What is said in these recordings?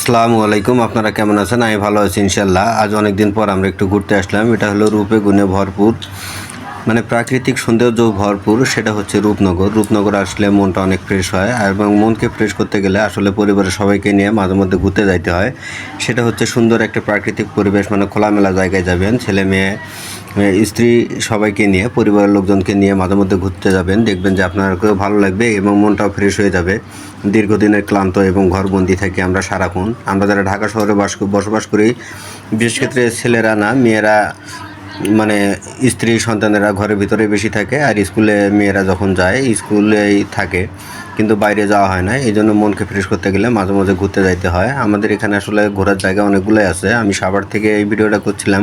আসসালামু আলাইকুম, আপনারা কেমন আছেন? আমি ভালো আছি ইনশাল্লাহ আজ অনেক দিন পর আমরা একটু ঘুরতে আসলাম। এটা হলো রূপে গুণে ভরপুর। মানে প্রাকৃতিক সৌন্দর্য ভরপুর, সেটা হচ্ছে রূপনগর। রূপনগর আসলে মনটা অনেক ফ্রেশ হয় এবং মনকে ফ্রেশ করতে গেলে আসলে পরিবারের সবাইকে নিয়ে মাঝে মধ্যে ঘুরতে যাইতে হয়। সেটা হচ্ছে সুন্দর একটা প্রাকৃতিক পরিবেশ মানে খোলামেলা জায়গায় যাবেন, ছেলে মেয়ে স্ত্রী সবাইকে নিয়ে, পরিবারের লোকজনকে নিয়ে মাঝে মধ্যে ঘুরতে যাবেন। দেখবেন যে আপনাদেরকেও ভালো লাগবে এবং মনটাও ফ্রেশ হয়ে যাবে। দীর্ঘদিনের ক্লান্ত এবং ঘরবন্দি থাকি আমরা সারাক্ষণ। আমরা যারা ঢাকা শহরে বাস বসবাস করি, বিশেষ ক্ষেত্রে ছেলেরা না, মেয়েরা মানে স্ত্রী সন্তানেরা ঘরের ভিতরে বেশি থাকে আর স্কুলে মেয়েরা যখন যায় স্কুলেই থাকে কিন্তু বাইরে যাওয়া হয় না। এই জন্য মনকে ফ্রেশ করতে গেলে মাঝে মাঝে ঘুরতে যাইতে হয়। আমাদের এখানে আসলে ঘোরার জায়গা অনেকগুলোই আছে। আমি সাভার থেকে এই ভিডিওটা করছিলাম।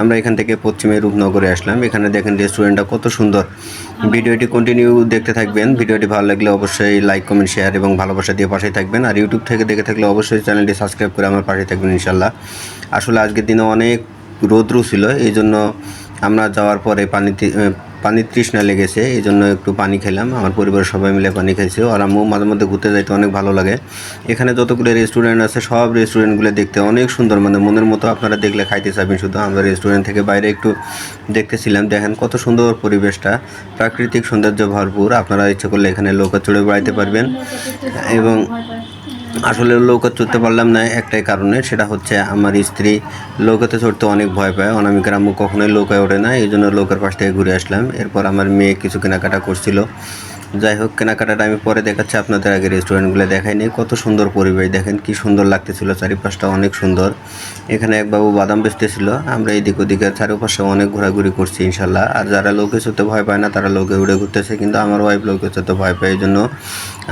আমরা এখান থেকে পশ্চিমে রূপনগরে আসলাম। এখানে দেখেন রেস্টুরেন্টটা কত সুন্দর। ভিডিওটি কন্টিনিউ দেখতে থাকবেন। ভিডিওটি ভালো লাগলে অবশ্যই লাইক কমেন্ট শেয়ার এবং ভালোবাসা দিয়ে পাশে থাকবেন। আর ইউটিউব থেকে দেখে থাকলে অবশ্যই চ্যানেলটি সাবস্ক্রাইব করে আমার পাশে থাকবেন ইনশাল্লাহ আসলে আজকের দিনে অনেক রৌদ্র ছিল, এই জন্য আমরা যাওয়ার পরে পানিতে পানি তৃষ্ণা লেগেছে, এই জন্য একটু পানি খেলাম। আমার পরিবারের সবাই মিলে পানি খাইছে আর আম্মু মাঝে মধ্যে ঘুরতে যাইতে অনেক ভালো লাগে। এখানে যতগুলো রেস্টুরেন্ট আছে, সব রেস্টুরেন্টগুলো দেখতে অনেক সুন্দর মানে মনের মতো আপনারা দেখলে খাইতে চাবেন শুধু। আমরা রেস্টুরেন্ট থেকে বাইরে একটু দেখতেছিলাম। দেখেন কত সুন্দর পরিবেশটা, প্রাকৃতিক সৌন্দর্য ভরপুর। আপনারা ইচ্ছে করলে এখানে নৌকা চড়ে বেড়াইতে পারবেন। এবং আসলে লৌকা চড়তে পারলাম না একটাই কারণে, সেটা হচ্ছে আমার স্ত্রী লৌকাতে চড়তে অনেক ভয় পায়। অনামিকার আম্মু কখনোই লৌকায় ওঠে না, এই জন্য লৌকার পাশ থেকে ঘুরে আসলাম। এরপর আমার মেয়ে কিছু কেনাকাটা করছিল। যাই হোক, কেনাকাটাটা আমি পরে দেখাচ্ছি আপনাদের আগে রেস্টুরেন্টগুলো দেখাইনি কত সুন্দর পরিবেশ, দেখেন কি সুন্দর লাগতেছিল, চারিপাশটা অনেক সুন্দর। এখানে এক বাবু বাদাম বেচতেছিল, আমরা এদিক ওদিকে চারিপাশে অনেক ঘোরাঘুরি করছি ইনশাল্লাহ। আর যারা লোকে চড়তে ভয় পায় না, তারা লোকে উড়ে ঘুরতেছে, কিন্তু আমার ওয়াইফ লোকে চড়তে ভয় পায় এই জন্য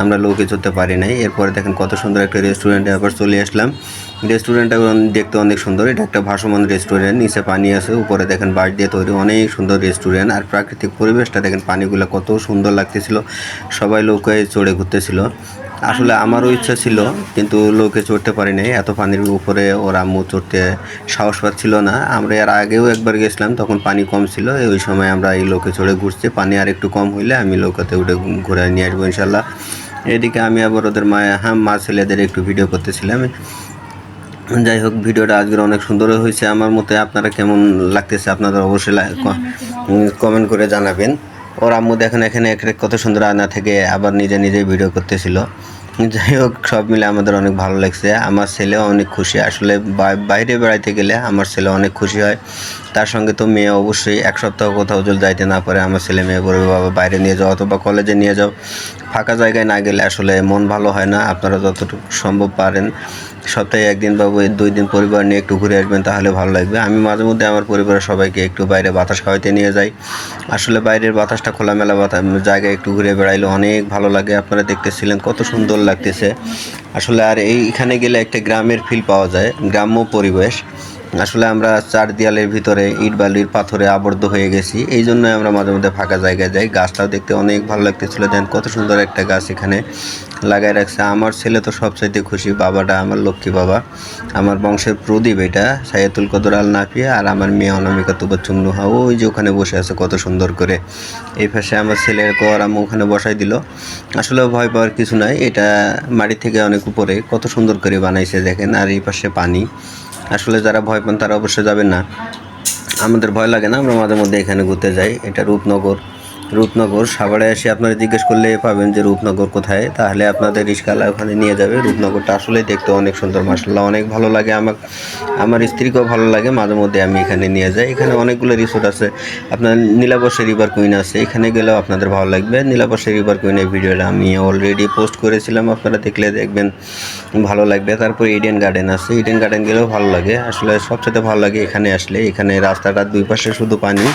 আমরা লোকে চড়তে পারি নাই। এরপরে দেখেন কত সুন্দর একটা রেস্টুরেন্টে আবার চলে আসলাম। রেস্টুরেন্টটা দেখতে অনেক সুন্দর, এটা একটা ভাসমান রেস্টুরেন্ট নিচে পানি আছে, উপরে দেখেন বাঁশ দিয়ে তৈরি অনেক সুন্দর রেস্টুরেন্ট আর প্রাকৃতিক পরিবেশটা দেখেন, পানিগুলো কত সুন্দর লাগতেছিল। সবাই লোকে চড়ে ঘুরতেছিল। আসলে আমারও ইচ্ছা ছিল, কিন্তু লোকে চড়তে পারি নাই এত পানির উপরে ওর আম্মু চড়তে সাহস পাচ্ছিল না। আমরা এর আগেও একবার গেছিলাম, তখন পানি কম ছিল। ওই সময় আমরা এই লোকে চড়ে ঘুরছি। পানি আর একটু কম হইলে আমি লোকাতে উঠে ঘুরে নিয়ে আসব ইনশাল্লাহ এদিকে আমি আবার ওদের মা হ্যাঁ মা ছেলেদের একটু ভিডিও করতেছিলাম। যাই হোক, ভিডিওটা আজকের অনেক সুন্দর হয়েছে আমার মতে। আপনারা কেমন লাগতেছে আপনাদের অবশ্যই কমেন্ট করে জানাবেন। ওর আম্মু দেখেন এখানে কত সুন্দর আয়না থেকে আবার নিজে নিজে ভিডিও করতেছিল। যাই হোক, সব মিলে আমাদের অনেক ভালো লাগছে। আমার ছেলেও অনেক খুশি। আসলে বাইরে বেড়াইতে গেলে আমার ছেলে অনেক খুশি হয়। তার সঙ্গে তো মেয়ে অবশ্যই এক সপ্তাহ কোথাও যদি যাইতে না পারে, আমার ছেলে মেয়ে বলবে বাবা বাইরে নিয়ে যাও অথবা কলেজে নিয়ে যাও। ফাঁকা জায়গায় না গেলে আসলে মন ভালো হয় না, আপনারা যতটুকু সম্ভব পারেন। সপ্তাহে একদিন বা দুই দিন পরিবার নিয়ে একটু ঘুরে আসবেন, তাহলে ভালো লাগবে। আমি মাঝে মধ্যে আমার পরিবারের সবাইকে একটু বাইরে বাতাস খাওয়াইতে নিয়ে যাই। আসলে বাইরের বাতাসটা খোলামেলা বাতাস জায়গায় একটু ঘুরে বেড়াইলে অনেক ভালো লাগে। আপনারা দেখতেছিলেন কত সুন্দর লাগতেছে। আসলে আর এইখানে গেলে একটা গ্রামের ফিল পাওয়া যায়, গ্রাম্য পরিবেশ। আসলে আমরা চার দেয়ালের ভিতরে ইট বালির পাথরে আবদ্ধ হয়ে গেছি। এই জন্য আমরা মাঝে মধ্যে ফাঁকা জায়গায় যাই। গাছটাও দেখতে অনেক ভালো লাগতেছিল। দেন কত সুন্দর একটা গাছ এখানে লাগাই রাখছে। আমার ছেলে তো সবচাইতে খুশি। বাবাটা আমার লক্ষ্মী বাবা। আমার বংশের প্রদীপ এটা সাইয়াতুল কদর আল নাফিয়া আর আমার মেয়ে অনামিকা তুবা চুমনুহা ওই যে ওখানে বসে আছে কত সুন্দর করে। এই পাশে আমার ছেলের কর আমি ওখানে বসাই দিল। আসলে ভয় পাওয়ার কিছু নাই। এটা মাটি থেকে অনেক উপরে। কত সুন্দর করে বানাইছে দেখেন। আর এই পাশে পানি। আসলে যারা ভয় পান তারা অবশ্যই যাবেন না। আমাদের ভয় লাগে না, আমরা মাঝে মধ্যে এখানে ঘুরতে যাই। এটা রূপনগর। রূপনগর, সাভারে এসে আপনারা জিজ্ঞেস করলে পাবেন যে রূপনগর কোথায়। তাহলে আপনাদের রিস্কালা ওখানে নিয়ে যাবে। রূপনগরটা আসলে দেখতে অনেক সুন্দর মাসাল্লাহ অনেক ভালো লাগে। আমার আমার স্ত্রীকেও ভালো লাগে, মাঝে মধ্যে আমি এখানে নিয়ে যাই। এখানে অনেকগুলো রিসোর্ট আছে। আপনার নীলাবর্ষে রিভার কুইন আছে। এখানে গেলেও আপনাদের ভালো লাগবে। নীলাবর্ষে রিভার কুইনের ভিডিওটা আমি অলরেডি পোস্ট করেছিলাম। আপনারা দেখলে দেখবেন, ভালো লাগবে। তারপর ইডেন গার্ডেন আছে। ইডেন গার্ডেন গেলেও ভালো লাগে। আসলে সবচেয়ে ভালো লাগে এখানে আসলে। এখানে রাস্তাটার দুই পাশে শুধু পানি,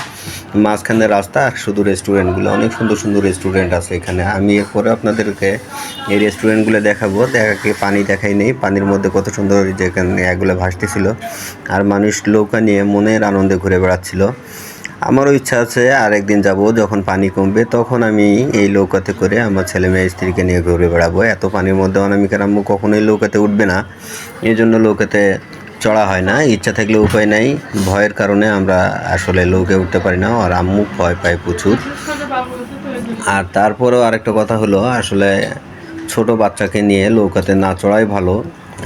মাঝখানে রাস্তা আর শুধু রেস্টুরেন্টগুলো অনেক সুন্দর সুন্দর রেস্টুরেন্ট আছে এখানে। আমি এরপরে আপনাদেরকে এই রেস্টুরেন্টগুলো দেখাবো। দেখাকে পানি দেখাই নেই। পানির মধ্যে কত সুন্দর যেখানে এগুলো ভাসতেছিল। আর মানুষ নৌকা নিয়ে মনের আনন্দে ঘুরে বেড়াচ্ছিল। আমারও ইচ্ছা আছে আর একদিন যাব, যখন পানি কমবে তখন আমি এই নৌকাতে করে আমার ছেলে মেয়ে, স্ত্রীকে নিয়ে ঘুরে বেড়াবো। এত পানির মধ্যে অনামিকার আম্মু কখনোই নৌকাতে উঠবে না। এই জন্য নৌকাতে চড়া হয় না। ইচ্ছা থাকলে উপায় নাই। ভয়ের কারণে আমরা আসলে নৌকে উঠতে পারি না। আর আম্মু ভয় পায় প্রচুর। আর তারপরেও আরেকটা কথা হলো আসলে ছোট বাচ্চাকে নিয়ে নৌকাতে না চড়াই ভালো।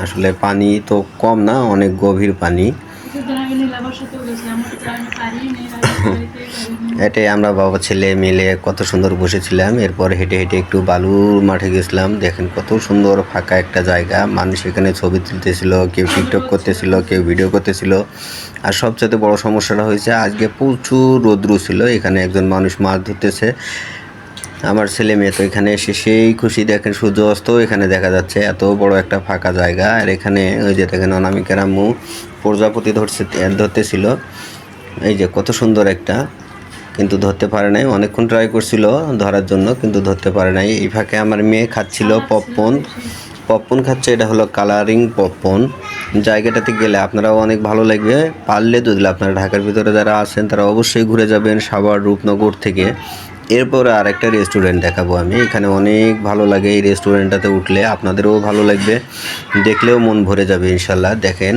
আসলে পানি তো কম না অনেক গভীর পানি। এটাই আমরা বাবা ছেলে মিলে কত সুন্দর বসেছিলাম। এরপর হেঁটে হেঁটে একটু বালুর মাঠে গেছিলাম। দেখেন কত সুন্দর ফাঁকা একটা জায়গা। মানুষ এখানে ছবি তুলতেছিল কেউ টিকটক করতেছিল কেউ ভিডিও করতেছিল। আর সবচেয়ে বড় সমস্যাটা হয়েছে আজকে প্রচুর রৌদ্র ছিল। এখানে একজন মানুষ মাছ ধরতেছে। আমার ছেলে মেয়ে তো এখানে এসে সেই খুশি দেখেন সূর্য অস্ত এখানে দেখা যাচ্ছে। এত বড় একটা ফাঁকা জায়গা। আর এখানে ওই যে দেখেন অনামিকার আম্মু প্রজাপতি ধরছে ধরতেছিল। এই যে কত সুন্দর একটা কিন্তু ধরতে পারে নাই। অনেকক্ষণ ট্রাই করছিল ধরার জন্য কিন্তু ধরতে পারে নাই। এই ফাঁকে আমার মেয়ে খাচ্ছিল পপকর্ন পপকর্ন খাচ্ছে এটা হলো কালারিং পপকর্ন জায়গাটাতে গেলে আপনারাও অনেক ভালো লাগবে। পারলে যদি আপনারা ঢাকার ভিতরে যারা আছেন তারা অবশ্যই ঘুরে যাবেন সাভার রূপনগর থেকে। এরপরে আর একটা রেস্টুরেন্ট দেখাবো আমি। এখানে অনেক ভালো লাগে এই রেস্টুরেন্টটাতে উঠলে। আপনাদেরও ভালো লাগবে। দেখলেও মন ভরে যাবে ইনশাল্লাহ। দেখেন,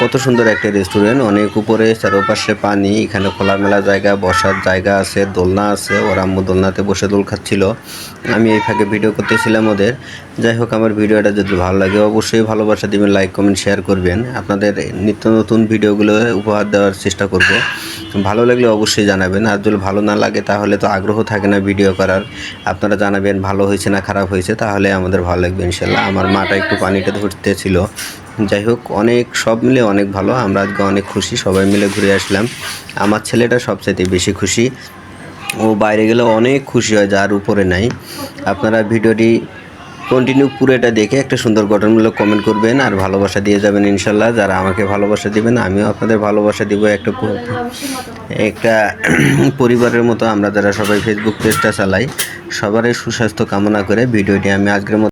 কত সুন্দর একটা রেস্টুরেন্ট অনেক উপরে চারপাশে পানি, এখানে খোলামেলা জায়গা, বসার জায়গা আছে, দোলনা আছে। ওর আম্মু দোলনাতে বসে দোল খাচ্ছিল। আমি এই ফাঁকে ভিডিও করতেছিলাম ওদের। যাই হোক, আমার ভিডিওটা যদি ভালো লাগে, অবশ্যই ভালোবাসা দেবেন লাইক কমেন্ট শেয়ার করবেন। আপনাদের নিত্য নতুন ভিডিওগুলো উপহার দেওয়ার চেষ্টা করব। ভালো লাগলে অবশ্যই জানাবেন। আর যদি ভালো না লাগে, তাহলে তো আগ্রহ থাকে না ভিডিও করার। আপনারা জানাবেন, ভালো হয়েছে না খারাপ হয়েছে, তাহলে আমাদের ভালো লাগবে ইনশাল্লাহ। আমার মাটা একটু পানিটা ধরতেছিল। যাই হোক, অনেক, সব মিলে অনেক ভালো। আমরা আজকে অনেক খুশি, সবাই মিলে ঘুরে আসলাম। আমার ছেলেটা সবচেয়ে বেশি খুশি। ও বাইরে গেলে অনেক খুশি হয়, যার উপরে নাই। আপনারা ভিডিওটি কন্টিনিউ পুরোটা দেখে একটা সুন্দর গঠনমূলক কমেন্ট করবেন আর ভালোবাসা দিয়ে যাবেন ইনশাল্লাহ যারা আমাকে ভালোবাসা দিবেন, আমিও আপনাদের ভালোবাসা দিব। একটা একটা পরিবারের মতো আমরা যারা সবাই ফেসবুক পেজটা চালাই, সবারই সুস্বাস্থ্য কামনা করে ভিডিওটি আমি আজকের মতো